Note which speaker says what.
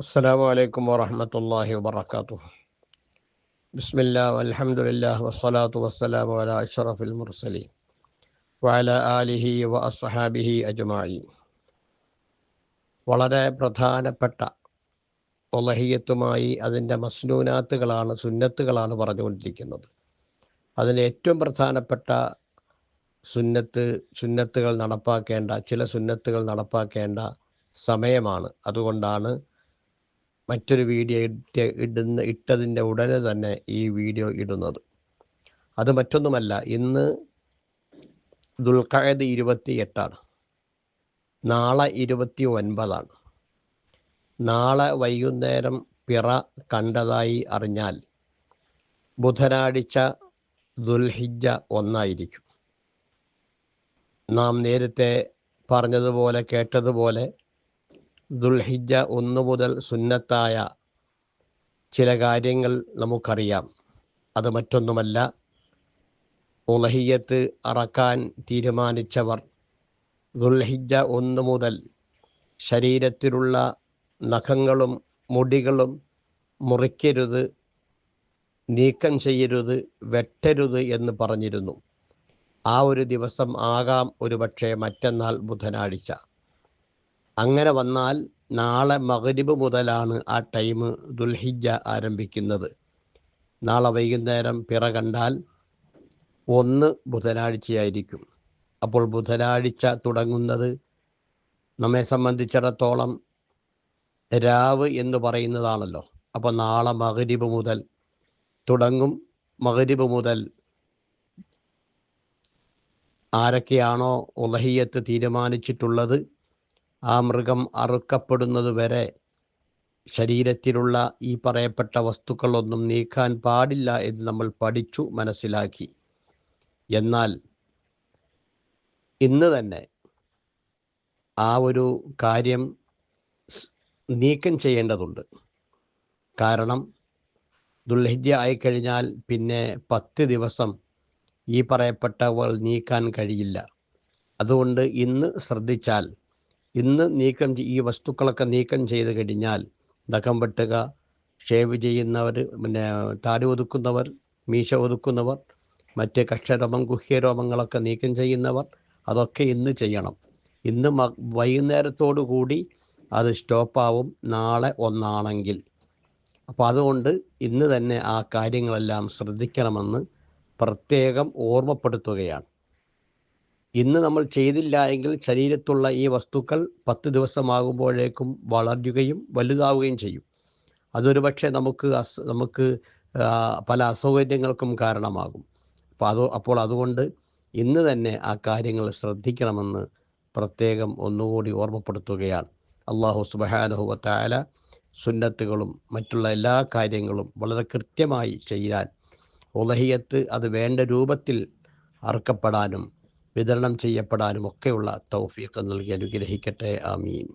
Speaker 1: السلام عليكم ورحمة الله وبركاته بسم الله والحمد لله والصلاة والسلام على أشرف المرسلين وعلى آله وأصحابه أجمعين വളരെ പ്രധാനപ്പെട്ട ഒലഹിയത്തുമായി അതിൻ്റെ മസ്നൂനാത്തുകളാണ് സുന്നത്തുകളാണ് പറഞ്ഞുകൊണ്ടിരിക്കുന്നത് അതിൽ ഏറ്റവും പ്രധാനപ്പെട്ട സുന്നത്ത് സുന്നത്തുകൾ നടപ്പാക്കേണ്ട ചില സുന്നത്തുകൾ നടപ്പാക്കേണ്ട സമയമാണ് അതുകൊണ്ടാണ് മറ്റൊരു വീഡിയോ ഇട്ട് ഇടുന്ന ഇട്ടതിന്റെ ഉടനെ തന്നെ ഈ വീഡിയോ ഇടുന്നത്. അത് മറ്റൊന്നുമല്ല ഇന്ന് ദുൽഖായത് ഇരുപത്തി എട്ടാണ് നാളെ ഇരുപത്തി ഒൻപതാണ് നാളെ വൈകുന്നേരം പിറ കണ്ടതായി അറിഞ്ഞാൽ ബുധനാഴ്ച ദുൽഹിജ ഒന്നായിരിക്കും. നാം നേരത്തെ പറഞ്ഞതുപോലെ കേട്ടതുപോലെ ദുൽഹിജ ഒന്ന് മുതൽ സുന്നത്തായ ചില കാര്യങ്ങൾ നമുക്കറിയാം. അത് മറ്റൊന്നുമല്ല. ഉലഹിയത്ത് അറക്കാൻ തീരുമാനിച്ചവർ ദുൽഹിജ ഒന്ന് മുതൽ ശരീരത്തിലുള്ള നഖങ്ങളും മുടികളും മുറിക്കരുത് നീക്കം ചെയ്യരുത് വെട്ടരുത് എന്ന് പറഞ്ഞിരുന്നു. ആ ഒരു ദിവസം ആകാം ഒരുപക്ഷെ മറ്റന്നാൾ ബുധനാഴ്ച. അങ്ങനെ വന്നാൽ നാളെ മകരിബ് മുതലാണ് ആ ടൈം ദുൽഹിജ ആരംഭിക്കുന്നത്. നാളെ വൈകുന്നേരം പിറ കണ്ടാൽ ഒന്ന് ബുധനാഴ്ചയായിരിക്കും. അപ്പോൾ ബുധനാഴ്ച തുടങ്ങുന്നത് നമ്മെ സംബന്ധിച്ചിടത്തോളം രാവ് എന്ന് പറയുന്നതാണല്ലോ. അപ്പോൾ നാളെ മകരിബ് മുതൽ തുടങ്ങും. മകരിബ് മുതൽ ആരൊക്കെയാണോ ഉലഹിയത്ത് തീരുമാനിച്ചിട്ടുള്ളത്? ആ മൃഗം അറുക്കപ്പെടുന്നത് വരെ ശരീരത്തിലുള്ള ഈ പറയപ്പെട്ട വസ്തുക്കളൊന്നും നീക്കാൻ പാടില്ല എന്ന് നമ്മൾ പഠിച്ചു മനസ്സിലാക്കി. എന്നാൽ ഇന്ന് തന്നെ ആ ഒരു കാര്യം നീക്കം ചെയ്യേണ്ടതുണ്ട്. കാരണം ദുൽഹിജ ആയിക്കഴിഞ്ഞാൽ പിന്നെ പത്ത് ദിവസം ഈ പറയപ്പെട്ടവൾ നീക്കാൻ കഴിയില്ല. അതുകൊണ്ട് ഇന്ന് ശ്രദ്ധിച്ചാൽ ഇന്ന് നീക്കം ഈ വസ്തുക്കളൊക്കെ നീക്കം ചെയ്ത് കഴിഞ്ഞാൽ നഖം വെട്ടുക ഷേവ് ചെയ്യുന്നവർ പിന്നെ താടി ഒതുക്കുന്നവർ മീശ ഒതുക്കുന്നവർ മറ്റ് കക്ഷരോമം ഗുഹ്യരോമങ്ങളൊക്കെ നീക്കം ചെയ്യുന്നവർ അതൊക്കെ ഇന്ന് ചെയ്യണം. ഇന്ന് വൈകുന്നേരത്തോടു കൂടി അത് സ്റ്റോപ്പാവും നാളെ ഒന്നാണെങ്കിൽ. അപ്പോൾ അതുകൊണ്ട് ഇന്ന് തന്നെ ആ കാര്യങ്ങളെല്ലാം ശ്രദ്ധിക്കണമെന്ന് പ്രത്യേകം ഓർമ്മപ്പെടുത്തുകയാണ്. ഇന്ന് നമ്മൾ ചെയ്തില്ല എങ്കിൽ ശരീരത്തുള്ള ഈ വസ്തുക്കൾ പത്ത് ദിവസമാകുമ്പോഴേക്കും വളരുകയും വലുതാവുകയും ചെയ്യും. അതൊരു പക്ഷേ നമുക്ക് അസ് നമുക്ക് പല അസൗകര്യങ്ങൾക്കും കാരണമാകും. അപ്പോൾ അത് അപ്പോൾ അതുകൊണ്ട് ഇന്ന് തന്നെ ആ കാര്യങ്ങൾ ശ്രദ്ധിക്കണമെന്ന് പ്രത്യേകം ഒന്നുകൂടി ഓർമ്മപ്പെടുത്തുകയാണ്. അള്ളാഹു സുബഹാനുഹുവത്തായ സുന്നത്തുകളും മറ്റുള്ള എല്ലാ കാര്യങ്ങളും വളരെ കൃത്യമായി ചെയ്യാൻ. ഉലഹിയത്ത് അത് വേണ്ട രൂപത്തിൽ അറുക്കപ്പെടാനും വിതരണം ചെയ്യപ്പെടാനും ഒക്കെയുള്ള തൗഫീഖ് നൽകി അനുഗ്രഹിക്കട്ടെ. ആമീൻ.